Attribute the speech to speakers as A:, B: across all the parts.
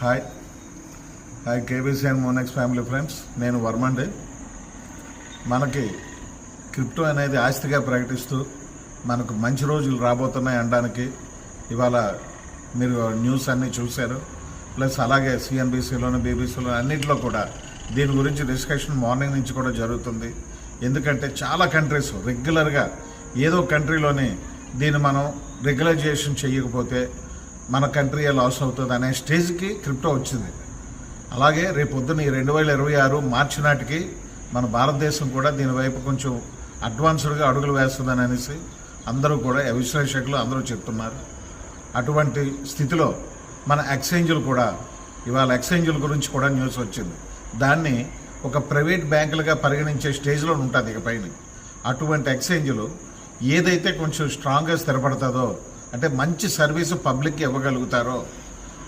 A: Hi hi KBC and Monex family friends నేను వర్మండి. మనకి క్రిప్టో అనేది ఆస్తిగా ప్రకటిస్తూ మనకు మంచి రోజులు రాబోతున్నాయి అనడానికి ఇవాళ మీరు న్యూస్ అన్నీ చూశారు. ప్లస్ అలాగే సిఎన్బీసీలోను బీబీసీలో అన్నింటిలో కూడా దీని గురించి డిస్కషన్ మార్నింగ్ నుంచి కూడా జరుగుతుంది. ఎందుకంటే చాలా కంట్రీస్ రెగ్యులర్గా ఏదో కంట్రీలోని దీన్ని మనం రెగ్యులైజేషన్ చేయకపోతే మన కంట్రీ లాస్ అవుతుంది అనే స్టేజ్కి క్రిప్టో వచ్చింది. అలాగే రేపొద్దున ఈ రెండు వేల ఇరవై ఆరు మార్చి నాటికి మన భారతదేశం కూడా దీని వైపు కొంచెం అడ్వాన్స్డ్గా అడుగులు వేస్తుందని అనేసి అందరూ కూడా విశ్లేషకులు అందరూ చెప్తున్నారు. అటువంటి స్థితిలో మన ఎక్స్చేంజ్లు కూడా ఇవాళ ఎక్స్చేంజ్ల గురించి కూడా న్యూస్ వచ్చింది. దాన్ని ఒక ప్రైవేట్ బ్యాంకులుగా పరిగణించే స్టేజ్లో ఉంటుంది ఇక పైన. అటువంటి ఎక్స్చేంజ్లు ఏదైతే కొంచెం స్ట్రాంగ్గా స్థిరపడుతుందో అంటే మంచి సర్వీస్ పబ్లిక్కి ఇవ్వగలుగుతారో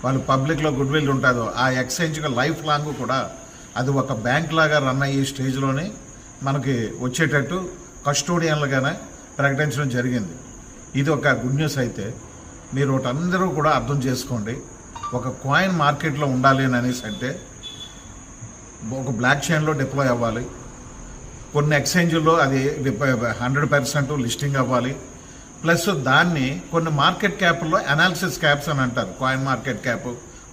A: వాళ్ళు పబ్లిక్లో గుడ్ విల్ ఉంటుందో ఆ ఎక్స్చేంజ్కి లైఫ్ లాంగ్ కూడా అది ఒక బ్యాంక్ లాగా రన్ అయ్యే స్టేజ్లోనే మనకి వచ్చేటట్టు కస్టోడియన్లుగానే ప్రకటించడం జరిగింది. ఇది ఒక గుడ్ న్యూస్ అయితే మీరు ఒకటందరూ అందరూ కూడా అర్థం చేసుకోండి. ఒక కాయిన్ మార్కెట్లో ఉండాలి అని అనేసి అంటే ఒక బ్లాక్ చైన్లో డిప్లాయ్ అవ్వాలి. కొన్ని ఎక్స్చేంజ్లో అది హండ్రెడ్ పర్సెంట్ లిస్టింగ్ అవ్వాలి. ప్లస్ దాన్ని కొన్ని మార్కెట్ క్యాప్లో అనాలిసిస్ క్యాప్స్ అని అంటారు. Coin market cap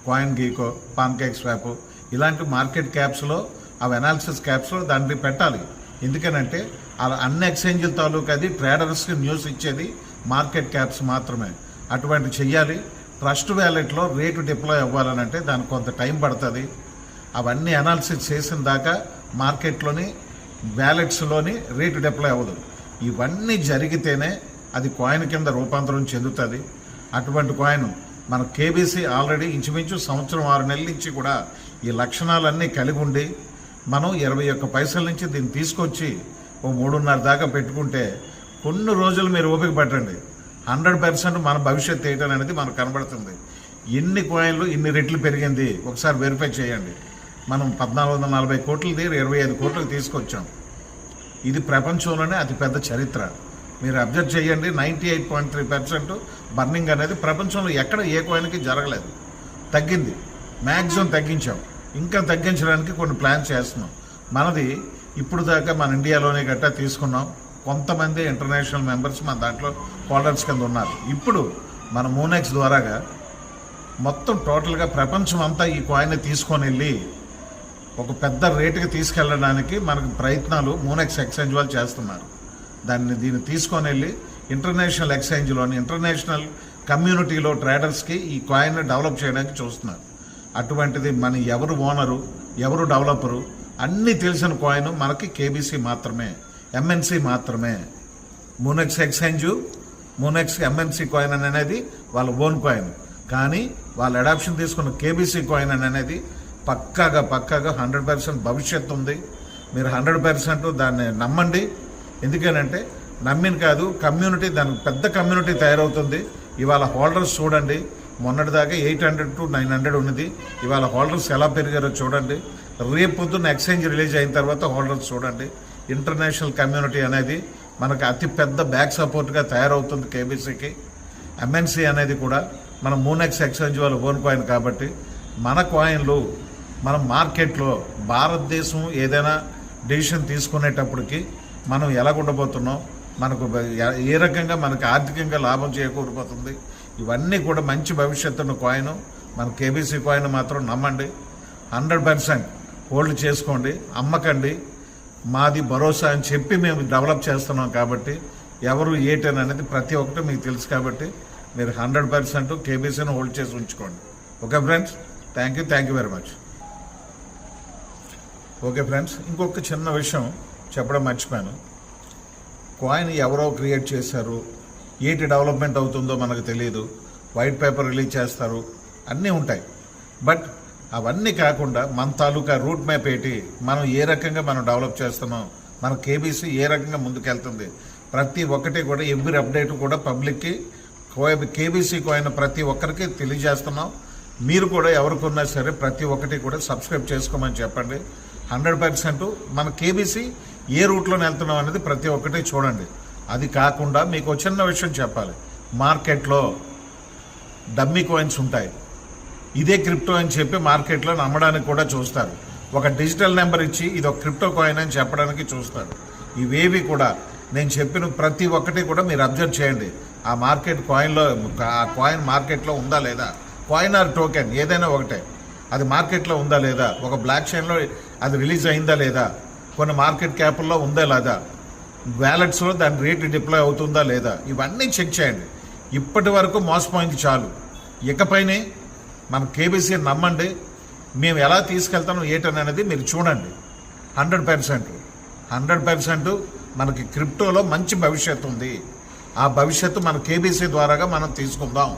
A: coin gecko pancake swap ఇలాంటి మార్కెట్ క్యాప్స్లో అవి అనాలిసిస్ క్యాప్స్లో దాన్ని పెట్టాలి. ఎందుకనంటే అలా అన్ని ఎక్స్చేంజ్ల తాలూకు అది ట్రేడర్స్కి న్యూస్ ఇచ్చేది మార్కెట్ క్యాప్స్ మాత్రమే. అటువంటి చెయ్యాలి. ట్రస్ట్ వ్యాలెట్లో రేటు డిప్లాయ్ అవ్వాలనంటే దానికి కొంత టైం పడుతుంది. అవన్నీ అనాలిసిస్ చేసిన దాకా మార్కెట్లోని వ్యాలెట్స్లోని రేటు డిప్లాయ్ అవ్వదు. ఇవన్నీ జరిగితేనే అది కాయిన్ కింద రూపాంతరం చెందుతుంది. అటువంటి కాయిన్ మన కేబీసీ ఆల్రెడీ ఇంచుమించు సంవత్సరం ఆరు నెలల నుంచి కూడా ఈ లక్షణాలన్నీ కలిగి ఉండి మనం ఇరవై ఒక్క పైసల నుంచి దీన్ని తీసుకొచ్చి ఓ మూడున్నర దాకా పెట్టుకుంటే కొన్ని రోజులు మీరు ఓపిక పట్టండి. హండ్రెడ్ పర్సెంట్ మన భవిష్యత్ ఏంటని అనేది మనకు కనబడుతుంది. ఎన్ని కాయిన్లు ఇన్ని రెట్లు పెరిగింది ఒకసారి వెరిఫై చేయండి. మనం పద్నాలుగు వందల నలభై కోట్లది ఇరవై ఐదు కోట్లకు తీసుకొచ్చాం. ఇది ప్రపంచంలోనే అతిపెద్ద చరిత్ర. మీరు అబ్జర్వ్ చేయండి ninety eight point three percent burning అనేది ప్రపంచంలో ఎక్కడ ఏ కోయిన్కి జరగలేదు. తగ్గింది. మ్యాక్సిమం తగ్గించాం. ఇంకా తగ్గించడానికి కొన్ని ప్లాన్ చేస్తున్నాం. మనది ఇప్పుడు దాకా మన ఇండియాలోనే గట్టా తీసుకున్నాం. కొంతమంది ఇంటర్నేషనల్ మెంబర్స్ మన దాంట్లో హోల్డర్స్ కింద ఉన్నారు. ఇప్పుడు మన మూనెక్స్ ద్వారాగా మొత్తం టోటల్గా ప్రపంచం అంతా ఈ కాయిన్ తీసుకొని వెళ్ళి ఒక పెద్ద రేటుకి తీసుకెళ్ళడానికి మనకు ప్రయత్నాలు మూనెక్స్ ఎక్స్చేంజ్ వాళ్ళు చేస్తున్నారు. దాన్ని దీన్ని తీసుకొని వెళ్ళి ఇంటర్నేషనల్ ఎక్స్చేంజ్లోని ఇంటర్నేషనల్ కమ్యూనిటీలో ట్రేడర్స్కి ఈ కాయిన్ని డెవలప్ చేయడానికి చూస్తున్నారు. అటువంటిది మన ఎవరు ఓనరు ఎవరు డెవలపరు అన్నీ తెలిసిన కాయిన్ మనకి కేబీసీ మాత్రమే ఎంఎన్సి మాత్రమే. Moonex exchange Moonex MNC coin అని అనేది వాళ్ళ ఓన్ కాయిన్. కానీ వాళ్ళ అడాప్షన్ తీసుకున్న కేబీసీ కాయిన్ అని అనేది పక్కాగా పక్కాగా హండ్రెడ్ పర్సెంట్ భవిష్యత్తు ఉంది. మీరు హండ్రెడ్ పర్సెంట్ దాన్ని నమ్మండి. ఎందుకనంటే నమ్మిన కాదు కమ్యూనిటీ దాని పెద్ద కమ్యూనిటీ తయారవుతుంది. ఇవాళ హోల్డర్స్ చూడండి మొన్నటిదాకా eight hundred to nine hundred ఉన్నది. ఇవాళ హోల్డర్స్ ఎలా పెరిగారో చూడండి. రేపు పొద్దున్న ఎక్స్చేంజ్ రిలీజ్ అయిన తర్వాత హోల్డర్స్ చూడండి. ఇంటర్నేషనల్ కమ్యూనిటీ అనేది మనకు అతిపెద్ద బ్యాక్ సపోర్ట్గా తయారవుతుంది కేబీసీకి ఎంఎన్సీ అనేది కూడా మన మూనెక్స్ ఎక్స్చేంజ్ వాళ్ళు ఓన్ కాయిన్ కాబట్టి మన కాయిన్లు మన మార్కెట్లో భారతదేశం ఏదైనా డెసిషన్ తీసుకునేటప్పటికి మనం ఎలా ఉండబోతున్నాం? మనకు ఏ రకంగా మనకు ఆర్థికంగా లాభం చేకూరిపోతుంది ఇవన్నీ కూడా మంచి భవిష్యత్తున్న కాయిన్. మన కేబీసీ కాయిన్ మాత్రం నమ్మండి. హండ్రెడ్ పర్సెంట్ హోల్డ్ చేసుకోండి. అమ్మకండి. మాది భరోసా అని చెప్పి మేము డెవలప్ చేస్తున్నాం కాబట్టి ఎవరు ఏటని అనేది ప్రతి ఒక్కటి మీకు తెలుసు కాబట్టి మీరు హండ్రెడ్ పర్సెంట్ కేబీసీని హోల్డ్ చేసి ఉంచుకోండి. Okay friends? Thank you thank you very much. Okay friends ఇంకొక చిన్న విషయం. చెప్పడం మర్చిపోయాను. కాయిన్ ఎవరో క్రియేట్ చేశారు ఏంటి డెవలప్మెంట్ అవుతుందో మనకు తెలియదు వైట్ పేపర్ రిలీజ్ చేస్తారు అన్నీ ఉంటాయి. బట్ అవన్నీ కాకుండా మన తాలూకా రూట్ మ్యాప్ ఏంటి మనం ఏ రకంగా మనం డెవలప్ చేస్తున్నాం మన కేబీసీ ఏ రకంగా ముందుకెళ్తుంది ప్రతి ఒక్కటి కూడా ఎవ్రీ అప్డేట్ కూడా పబ్లిక్కి కేబీసీ కోయిన ప్రతి ఒక్కరికి తెలియజేస్తున్నాం. మీరు కూడా ఎవరికున్నా సరే ప్రతి ఒక్కటి కూడా సబ్స్క్రైబ్ చేసుకోమని చెప్పండి. హండ్రెడ్ పర్సెంట్ మన కేబీసీ ఏ రూట్లో వెళ్తున్నాం అనేది ప్రతి ఒక్కటి చూడండి. అది కాకుండా మీకు చిన్న విషయం చెప్పాలి. మార్కెట్లో డమ్మీ కాయిన్స్ ఉంటాయి. ఇదే క్రిప్టో అని చెప్పి మార్కెట్లో నమ్మడానికి కూడా చూస్తారు. ఒక డిజిటల్ నెంబర్ ఇచ్చి ఇది ఒక క్రిప్టో కాయిన్ అని చెప్పడానికి చూస్తారు. ఇవేవి కూడా నేను చెప్పిన ప్రతి ఒక్కటి కూడా మీరు అబ్జర్వ్ చేయండి. ఆ మార్కెట్ కాయిన్లో ఆ కాయిన్ మార్కెట్లో ఉందా లేదా? కాయిన్ ఆర్ టోకెన్ ఏదైనా ఒకటే. అది మార్కెట్లో ఉందా లేదా? ఒక బ్లాక్ చైన్లో అది రిలీజ్ అయిందా లేదా? కొన్ని మార్కెట్ క్యాపుల్లో ఉందా లేదా? వ్యాలెట్స్లో దాని రేట్ డిప్లాయ్ అవుతుందా లేదా? ఇవన్నీ చెక్ చేయండి. ఇప్పటి వరకు మోసపోయింది చాలు. ఇకపైనే మన కేబీసీ నమ్మండి. మేము ఎలా తీసుకెళ్తాం ఏటని అనేది మీరు చూడండి. Hundred percent. హండ్రెడ్ పర్సెంట్ మనకి క్రిప్టోలో మంచి భవిష్యత్తు ఉంది. ఆ భవిష్యత్తు మన కేబీసీ ద్వారాగా మనం తీసుకుందాం.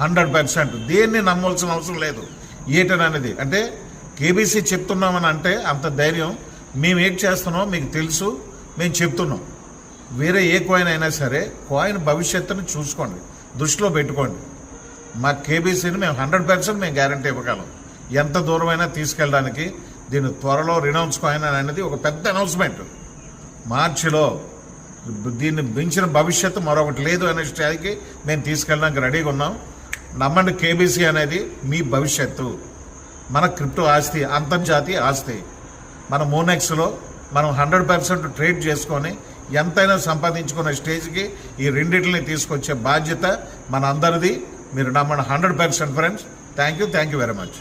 A: Hundred percent. దేన్ని నమ్మవలసిన అవసరం లేదు. ఏటని అనేది. అంటే కేబీసీ చెప్తున్నామని అంటే అంత ధైర్యం మేము ఏం చేస్తున్నామో మీకు తెలుసు మేము చెప్తున్నాం. వేరే ఏ కాయిన్ అయినా సరే కాయిన్ భవిష్యత్తును చూసుకోండి దృష్టిలో పెట్టుకోండి. మా కేబీసీని మేము హండ్రెడ్ పర్సెంట్ మేము గ్యారంటీ ఇవ్వగలం. ఎంత దూరమైనా తీసుకెళ్ళడానికి దీని త్వరలో రినౌన్స్ కాయిన్ అనేది ఒక పెద్ద అనౌన్స్మెంట్ మార్చిలో దీన్ని మించిన భవిష్యత్తు మరొకటి లేదు అనే స్థాయికి మేము తీసుకెళ్ళడానికి రెడీగా ఉన్నాం. నమ్మండి కేబీసీ అనేది మీ భవిష్యత్తు. మన క్రిప్టో ఆస్తి అంతర్జాతీయ ఆస్తి. మన మోనెక్స్లో మనం హండ్రెడ్ పర్సెంట్ ట్రేడ్ చేసుకొని ఎంతైనా సంపాదించుకునే స్టేజ్కి ఈ రెండింటిని తీసుకొచ్చే బాధ్యత మన అందరిది మీరు నమ్మండి hundred percent friends thank you thank you very much